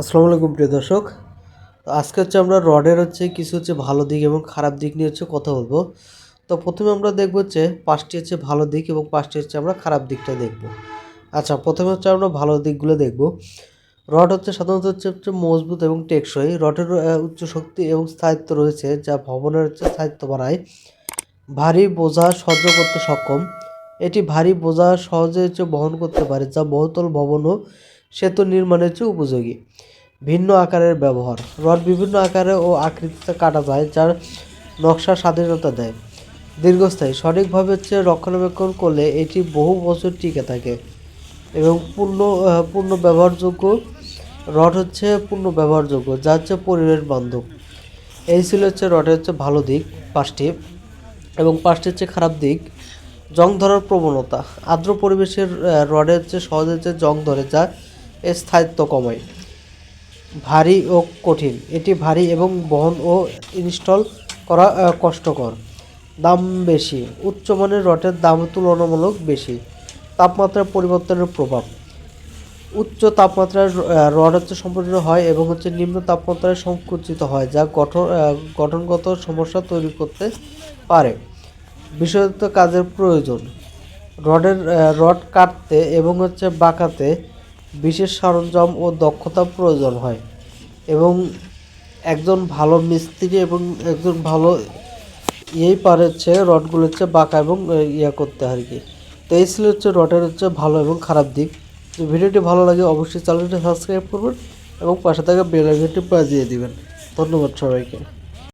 আসসালামু আলাইকুম প্রিয় দর্শক। তো আজকে হচ্ছে আমরা রডের হচ্ছে কিছু হচ্ছে ভালো দিক এবং খারাপ দিক নিয়ে হচ্ছে কথা বলব। তো প্রথমে আমরা দেখব হচ্ছে পাঁচটি হচ্ছে ভালো দিক এবং পাঁচটি হচ্ছে আমরা খারাপ দিকটা দেখব। আচ্ছা প্রথমে হচ্ছে আমরা ভালো দিকগুলো দেখব। রড হচ্ছে সাধারণত হচ্ছে হচ্ছে মজবুত এবং টেকসই। রডের উচ্চ শক্তি এবং স্থায়িত্ব রয়েছে, যা ভবনের হচ্ছে স্থায়িত্ব বাড়ায়। ভারী বোঝা সহ্য করতে সক্ষম। এটি ভারী বোঝা সহজে হচ্ছে বহন করতে পারে, যা বহুতল ভবন ও সেতু নির্মাণের হচ্ছে উপযোগী। ভিন্ন আকারের ব্যবহার। রড বিভিন্ন আকারে ও আকৃতিতে কাটা যায়, যার নকশা স্বাধীনতা দেয়। দীর্ঘস্থায়ী। সঠিকভাবে হচ্ছে রক্ষণাবেক্ষণ করলে এটি বহু বছর টিকে থাকে এবং পূর্ণ পূর্ণ ব্যবহারযোগ্য রড হচ্ছে পূর্ণ ব্যবহারযোগ্য, যা হচ্ছে পরিবেশ বান্ধব। এই ছিল হচ্ছে রডের হচ্ছে ভালো দিক, পাঁচটি। এবং পাঁচটি হচ্ছে খারাপ দিক, জং ধরার প্রবণতা। আর্দ্র পরিবেশের রডের হচ্ছে সহজে হচ্ছে জং ধরে, যা স্থায়িত্ব কমায় ভারী ও কঠিন। এটি ভারী এবং বহন ও ইনস্টল করা কষ্টকর। দাম বেশি। উচ্চমানের রডের দাম তুলনামূলক বেশি। তাপমাত্রা পরিবর্তনের প্রভাব। উচ্চ তাপমাত্রার আহ, রড হচ্ছে সম্পূর্ণ হয় এবং হচ্ছে নিম্ন তাপমাত্রায় সংকুচিত হয় যা গঠন গঠনগত সমস্যা তৈরি করতে পারে। বিশেষত কাজের প্রয়োজন। রডের রড কাটতে এবং হচ্ছে বাঁকাতে বিশেষ সরঞ্জাম ও দক্ষতা প্রয়োজন হয় এবং একজন ভালো মিস্ত্রি এবং একজন ভালো ইয়েই পারে হচ্ছে রডগুলো হচ্ছে বাঁকা এবং ইয়া করতে আর কি। তো এই ছিল হচ্ছে রডের হচ্ছে ভালো এবং খারাপ দিক। তো ভিডিওটি ভালো লাগে অবশ্যই চ্যানেলটি সাবস্ক্রাইব করবেন এবং পাশে থাকা বেল আইকনটি বাজিয়ে দিবেন। ধন্যবাদ সবাইকে।